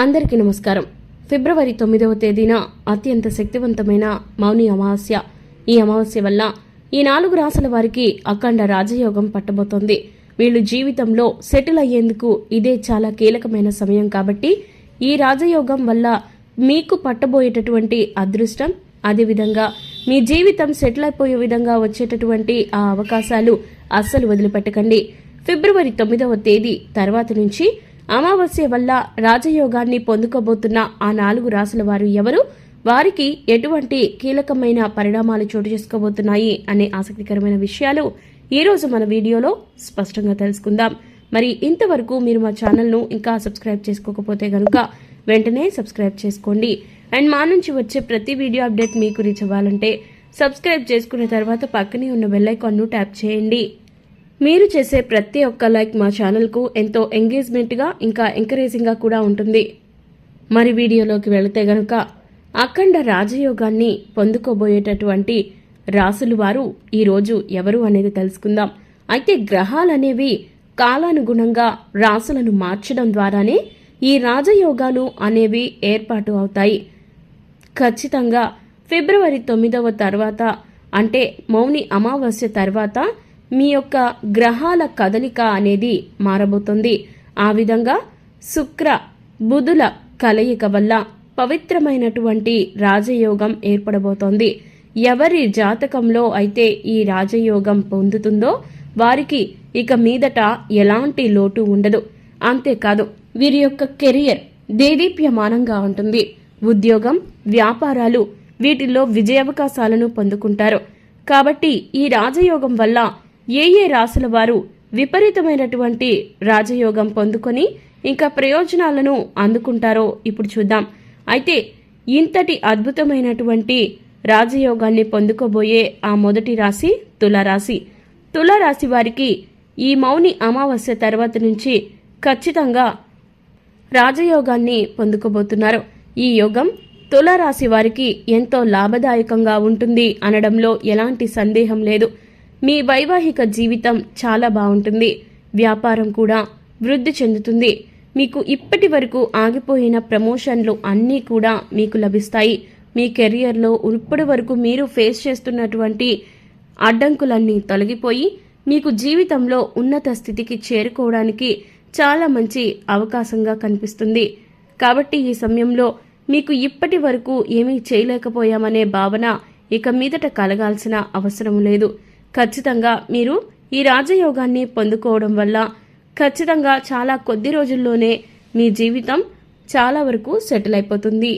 అందరికీ నమస్కారం. ఫిబ్రవరి తొమ్మిదవ తేదీన అత్యంత శక్తివంతమైన మౌని అమావాస్య. ఈ అమావాస్య వల్ల ఈ నాలుగు రాసుల వారికి అఖండ రాజయోగం పట్టబోతోంది. వీళ్ళు జీవితంలో సెటిల్ అయ్యేందుకు ఇదే చాలా కీలకమైన సమయం కాబట్టి ఈ రాజయోగం వల్ల మీకు పట్టబోయేటటువంటి అదృష్టం అదేవిధంగా మీ జీవితం సెటిల్ అయిపోయే విధంగా వచ్చేటటువంటి ఆ అవకాశాలు అస్సలు వదిలిపెట్టకండి. ఫిబ్రవరి తొమ్మిదవ తేదీ తర్వాత నుంచి అమావాస్య వల్ల రాజయోగాన్ని పొందుకోబోతున్న ఆ నాలుగు రాసుల వారు ఎవరు? వారికి ఎటువంటి కీలకమైన పరిణామాలు చోటు చేసుకోబోతున్నాయి అనే ఆసక్తికరమైన విషయాలు ఈ రోజు మన వీడియోలో స్పష్టంగా తెలుసుకుందాం. మరి ఇంతవరకు మీరు మా ఛానల్ను ఇంకా సబ్స్క్రైబ్ చేసుకోకపోతే గనుక వెంటనే సబ్స్క్రైబ్ చేసుకోండి. అండ్ మా నుంచి వచ్చే ప్రతి వీడియో అప్డేట్ మీకు రీచ్ అవ్వాలంటే సబ్స్క్రైబ్ చేసుకున్న తర్వాత పక్కనే ఉన్న బెల్లైకాన్ను ట్యాప్ చేయండి. మీరు చేసే ప్రతి ఒక్క లైక్ మా ఛానల్కు ఎంతో ఎంగేజ్మెంట్గా ఇంకా ఎంకరేజింగ్గా కూడా ఉంటుంది. మరి వీడియోలోకి వెళితే గనుక అఖండ రాజయోగాన్ని పొందుకోబోయేటటువంటి రాసులు వారు ఈరోజు ఎవరు అనేది తెలుసుకుందాం. అయితే గ్రహాలనేవి కాలానుగుణంగా రాసులను మార్చడం ద్వారానే ఈ రాజయోగాలు అనేవి ఏర్పాటు అవుతాయి. ఖచ్చితంగా ఫిబ్రవరి తొమ్మిదవ తర్వాత అంటే మౌని అమావాస్య తర్వాత మీ యొక్క గ్రహాల కదలిక అనేది మారబోతుంది. ఆ విధంగా శుక్ర బుధుల కలయిక వల్ల పవిత్రమైనటువంటి రాజయోగం ఏర్పడబోతోంది. ఎవరి జాతకంలో అయితే ఈ రాజయోగం పొందుతుందో వారికి ఇక మీదట ఎలాంటి లోటు ఉండదు. అంతేకాదు వీరి యొక్క కెరియర్ దేదీప్యమానంగా ఉంటుంది. ఉద్యోగం వ్యాపారాలు వీటిల్లో విజయావకాశాలను పొందుకుంటారు. కాబట్టి ఈ రాజయోగం వల్ల ఏ ఏ రాసుల వారు విపరీతమైనటువంటి రాజయోగం పొందుకొని ఇంకా ప్రయోజనాలను అందుకుంటారో ఇప్పుడు చూద్దాం. అయితే ఇంతటి అద్భుతమైనటువంటి రాజయోగాన్ని పొందుకోబోయే ఆ మొదటి రాశి తులారాశి. తులారాశి వారికి ఈ మౌని అమావాస్య తర్వాత నుంచి ఖచ్చితంగా రాజయోగాన్ని పొందుకోబోతున్నారు. ఈ యోగం తులారాశి వారికి ఎంతో లాభదాయకంగా ఉంటుంది అనడంలో ఎలాంటి సందేహం లేదు. మీ వైవాహిక జీవితం చాలా బాగుంటుంది. వ్యాపారం కూడా వృద్ధి చెందుతుంది. మీకు ఇప్పటి వరకు ఆగిపోయిన ప్రమోషన్లు అన్నీ కూడా మీకు లభిస్తాయి. మీ కెరియర్లో ఇప్పటి వరకు మీరు ఫేస్ చేస్తున్నటువంటి అడ్డంకులన్నీ తొలగిపోయి మీకు జీవితంలో ఉన్నత స్థితికి చేరుకోవడానికి చాలా మంచి అవకాశంగా కనిపిస్తుంది. కాబట్టి ఈ సమయంలో మీకు ఇప్పటి వరకు ఏమీ చేయలేకపోయామనే భావన ఇక మీదట కలగాల్సిన అవసరం లేదు. ఖచ్చితంగా మీరు ఈ రాజయోగాన్ని పొందుకోవడం వల్ల ఖచ్చితంగా చాలా కొద్ది రోజుల్లోనే మీ జీవితం చాలా వరకు సెటిల్ అయిపోతుంది.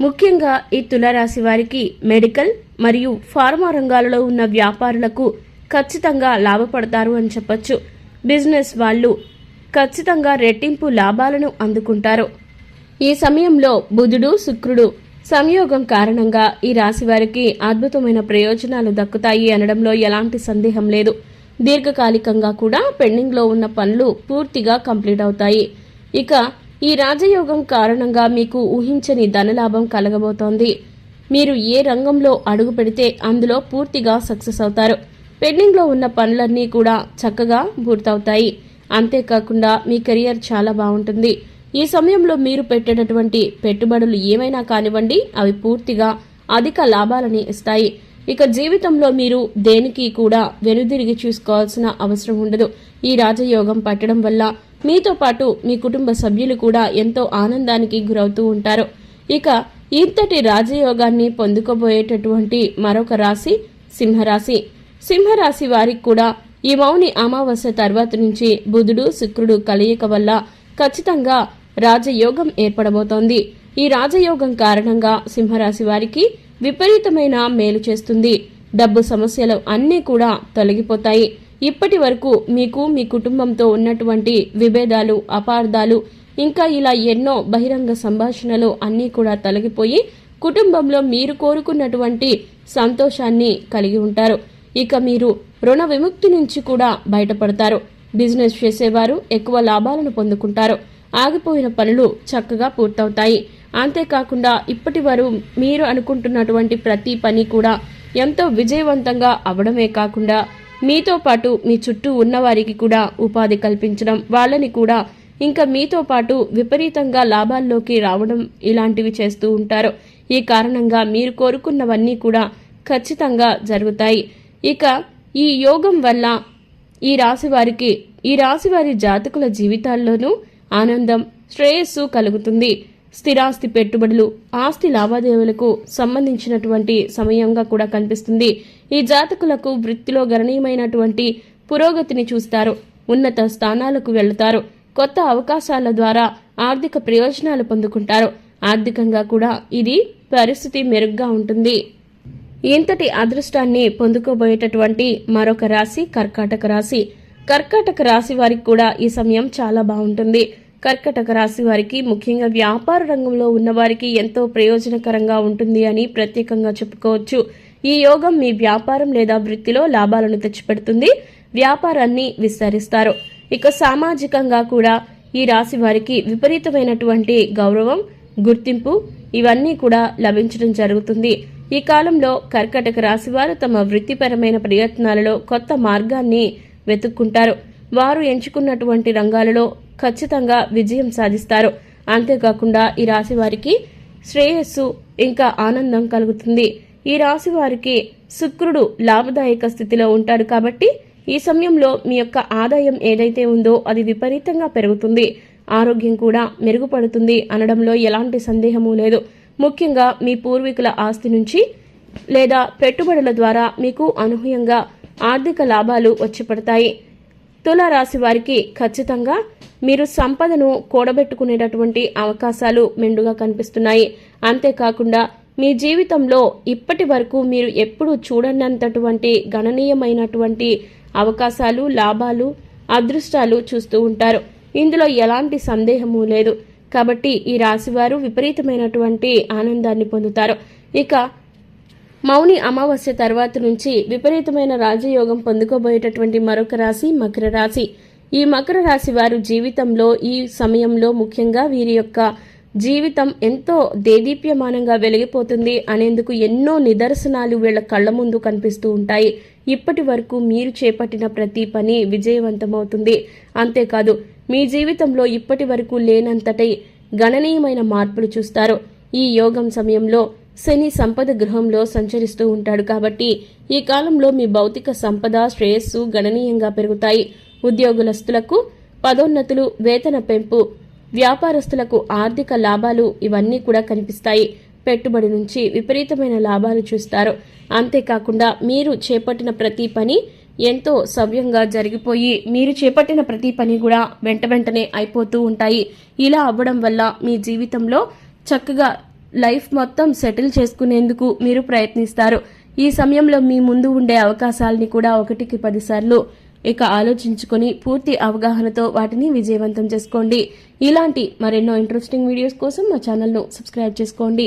ముఖ్యంగా ఈ తులారాశి వారికి మెడికల్ మరియు ఫార్మా రంగాలలో ఉన్న వ్యాపారులకు ఖచ్చితంగా లాభపడతారు అని చెప్పొచ్చు. బిజినెస్ వాళ్ళు ఖచ్చితంగా రెట్టింపు లాభాలను అందుకుంటారు. ఈ సమయంలో బుధుడు శుక్రుడు సంయోగం కారణంగా ఈ రాశి వారికి అద్భుతమైన ప్రయోజనాలు దక్కుతాయి అనడంలో ఎలాంటి సందేహం లేదు. దీర్ఘకాలికంగా కూడా పెండింగ్లో ఉన్న పనులు పూర్తిగా కంప్లీట్ అవుతాయి. ఇక ఈ రాజయోగం కారణంగా మీకు ఊహించని ధనలాభం కలగబోతోంది. మీరు ఏ రంగంలో అడుగు పెడితే అందులో పూర్తిగా సక్సెస్ అవుతారు. పెండింగ్లో ఉన్న పనులన్నీ కూడా చక్కగా పూర్తవుతాయి. అంతేకాకుండా మీ కెరియర్ చాలా బాగుంటుంది. ఈ సమయంలో మీరు పెట్టేటటువంటి పెట్టుబడులు ఏమైనా కానివ్వండి అవి పూర్తిగా అధిక లాభాలని ఇస్తాయి. ఇక జీవితంలో మీరు దేనికి కూడా వెనుదిరిగి చూసుకోవాల్సిన అవసరం ఉండదు. ఈ రాజయోగం పట్టడం వల్ల మీతో పాటు మీ కుటుంబ సభ్యులు కూడా ఎంతో ఆనందానికి గురవుతూ ఉంటారు. ఇక ఇంతటి రాజయోగాన్ని పొందుకోబోయేటటువంటి మరొక రాశి సింహరాశి. సింహరాశి వారికి కూడా ఈ మౌని అమావాస్య తర్వాత నుంచి బుధుడు శుక్రుడు కలయిక వల్ల ఖచ్చితంగా రాజయోగం ఏర్పడబోతోంది. ఈ రాజయోగం కారణంగా సింహరాశి వారికి విపరీతమైన మేలు చేస్తుంది. డబ్బు సమస్యలు అన్నీ కూడా తొలగిపోతాయి. ఇప్పటి వరకు మీకు మీ కుటుంబంతో ఉన్నటువంటి విభేదాలు అపార్థాలు ఇంకా ఇలా ఎన్నో బహిరంగ సంభాషణలు అన్నీ కూడా తొలగిపోయి కుటుంబంలో మీరు కోరుకున్నటువంటి సంతోషాన్ని కలిగి ఉంటారు. ఇక మీరు రుణ విముక్తి నుంచి కూడా బయటపడతారు. బిజినెస్ చేసేవారు ఎక్కువ లాభాలను పొందుకుంటారు. ఆగిపోయిన పనులు చక్కగా పూర్తవుతాయి. అంతేకాకుండా ఇప్పటి వరకు మీరు అనుకుంటున్నటువంటి ప్రతి పని కూడా ఎంతో విజయవంతంగా అవడమే కాకుండా మీతో పాటు మీ చుట్టూ ఉన్నవారికి కూడా ఉపాధి కల్పించడం వాళ్ళని కూడా ఇంకా మీతో పాటు విపరీతంగా లాభాల్లోకి రావడం ఇలాంటివి చేస్తూ ఉంటారు. ఈ కారణంగా మీరు కోరుకున్నవన్నీ కూడా ఖచ్చితంగా జరుగుతాయి. ఇక ఈ యోగం వల్ల ఈ రాశి వారికి ఈ రాశి వారి జాతకుల జీవితాల్లోనూ ఆనందం శ్రేయస్సు కలుగుతుంది. స్థిరాస్తి పెట్టుబడులు ఆస్తి లావాదేవీలకు సంబంధించినటువంటి సమయంగా కూడా కనిపిస్తుంది. ఈ జాతకులకు వృత్తిలో గణనీయమైనటువంటి పురోగతిని చూస్తారు. ఉన్నత స్థానాలకు వెళతారు. కొత్త అవకాశాల ద్వారా ఆర్థిక ప్రయోజనాలు పొందుకుంటారు. ఆర్థికంగా కూడా ఇది పరిస్థితి మెరుగ్గా ఉంటుంది. ఇంతటి అదృష్టాన్ని పొందుకోబోయేటటువంటి మరొక రాశి కర్కాటక రాశి. కర్కాటక రాశి వారికి కూడా ఈ సమయం చాలా బాగుంటుంది. కర్కటక రాశి వారికి ముఖ్యంగా వ్యాపార రంగంలో ఉన్నవారికి ఎంతో ప్రయోజనకరంగా ఉంటుంది అని ప్రత్యేకంగా చెప్పుకోవచ్చు. ఈ యోగం మీ వ్యాపారం లేదా వృత్తిలో లాభాలను తెచ్చిపెడుతుంది. వ్యాపారాన్ని విస్తరిస్తారు. ఇక సామాజికంగా కూడా ఈ రాశి వారికి విపరీతమైనటువంటి గౌరవం గుర్తింపు ఇవన్నీ కూడా లభించడం జరుగుతుంది. ఈ కాలంలో కర్కటక రాశివారు తమ వృత్తిపరమైన ప్రయత్నాలలో కొత్త మార్గాన్ని వెతుక్కుంటారు. వారు ఎంచుకున్నటువంటి రంగాలలో ఖచ్చితంగా విజయం సాధిస్తారు. అంతేకాకుండా ఈ రాశి వారికి శ్రేయస్సు ఇంకా ఆనందం కలుగుతుంది. ఈ రాశి వారికి శుక్రుడు లాభదాయక స్థితిలో ఉంటాడు కాబట్టి ఈ సమయంలో మీ యొక్క ఆదాయం ఏదైతే ఉందో అది విపరీతంగా పెరుగుతుంది. ఆరోగ్యం కూడా మెరుగుపడుతుంది అనడంలో ఎలాంటి సందేహము లేదు. ముఖ్యంగా మీ పూర్వీకుల ఆస్తి నుంచి లేదా పెట్టుబడుల ద్వారా మీకు అనూహ్యంగా ఆర్థిక లాభాలు వచ్చిపడతాయి. తులారాశి తుల రాశి వారికి ఖచ్చితంగా మీరు సంపదను కూడబెట్టుకునేటటువంటి అవకాశాలు మెండుగా కనిపిస్తున్నాయి. అంతేకాకుండా మీ జీవితంలో ఇప్పటి వరకు మీరు ఎప్పుడు చూడనంతటువంటి గణనీయమైనటువంటి అవకాశాలు లాభాలు అదృష్టాలు చూస్తూ ఉంటారు. ఇందులో ఎలాంటి సందేహము లేదు. కాబట్టి ఈ రాశివారు విపరీతమైనటువంటి ఆనందాన్ని పొందుతారు. ఇక మౌని అమావాస్య తర్వాత నుంచి విపరీతమైన రాజయోగం పొందుకోబోయేటటువంటి మరొక రాశి మకర రాశి. ఈ మకర రాశి వారు జీవితంలో ఈ సమయంలో ముఖ్యంగా వీరి యొక్క జీవితం ఎంతో దేదీప్యమానంగా వెలిగిపోతుంది అనేందుకు ఎన్నో నిదర్శనాలు వీళ్ళ కళ్ళ ముందు కనిపిస్తూ ఉంటాయి. ఇప్పటి వరకు మీరు చేపట్టిన ప్రతి పని విజయవంతమవుతుంది. అంతేకాదు మీ జీవితంలో ఇప్పటి వరకు లేనంతటి గణనీయమైన మార్పులు చూస్తారు. ఈ యోగం సమయంలో శని సంపద గృహంలో సంచరిస్తూ ఉంటాడు కాబట్టి ఈ కాలంలో మీ భౌతిక సంపద శ్రేయస్సు గణనీయంగా పెరుగుతాయి. ఉద్యోగులస్తులకు పదోన్నతులు వేతన పెంపు వ్యాపారస్తులకు ఆర్థిక లాభాలు ఇవన్నీ కూడా కనిపిస్తాయి. పెట్టుబడి నుంచి విపరీతమైన లాభాలు చూస్తారు. అంతేకాకుండా మీరు చేపట్టిన ప్రతి పని ఎంతో సవ్యంగా జరిగిపోయి మీరు చేపట్టిన ప్రతి పని కూడా వెంట వెంటనే అయిపోతూ ఉంటాయి. ఇలా అవ్వడం వల్ల మీ జీవితంలో చక్కగా లైఫ్ మొత్తం సెటిల్ చేసుకునేందుకు మీరు ప్రయత్నిస్తారు. ఈ సమయంలో మీ ముందు ఉండే అవకాశాలని కూడా ఒకటికి పదిసార్లు ఇక ఆలోచించుకొని పూర్తి అవగాహనతో వాటిని విజయవంతం చేసుకోండి. ఇలాంటి మరెన్నో ఇంట్రెస్టింగ్ వీడియోస్ కోసం మా ఛానల్ను సబ్స్క్రైబ్ చేసుకోండి.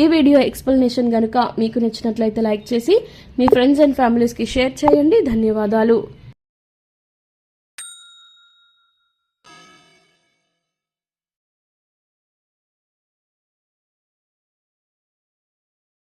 ఈ వీడియో ఎక్స్ప్లెనేషన్ కనుక మీకు నచ్చినట్లయితే లైక్ చేసి మీ ఫ్రెండ్స్ అండ్ ఫ్యామిలీస్కి షేర్ చేయండి. ధన్యవాదాలు.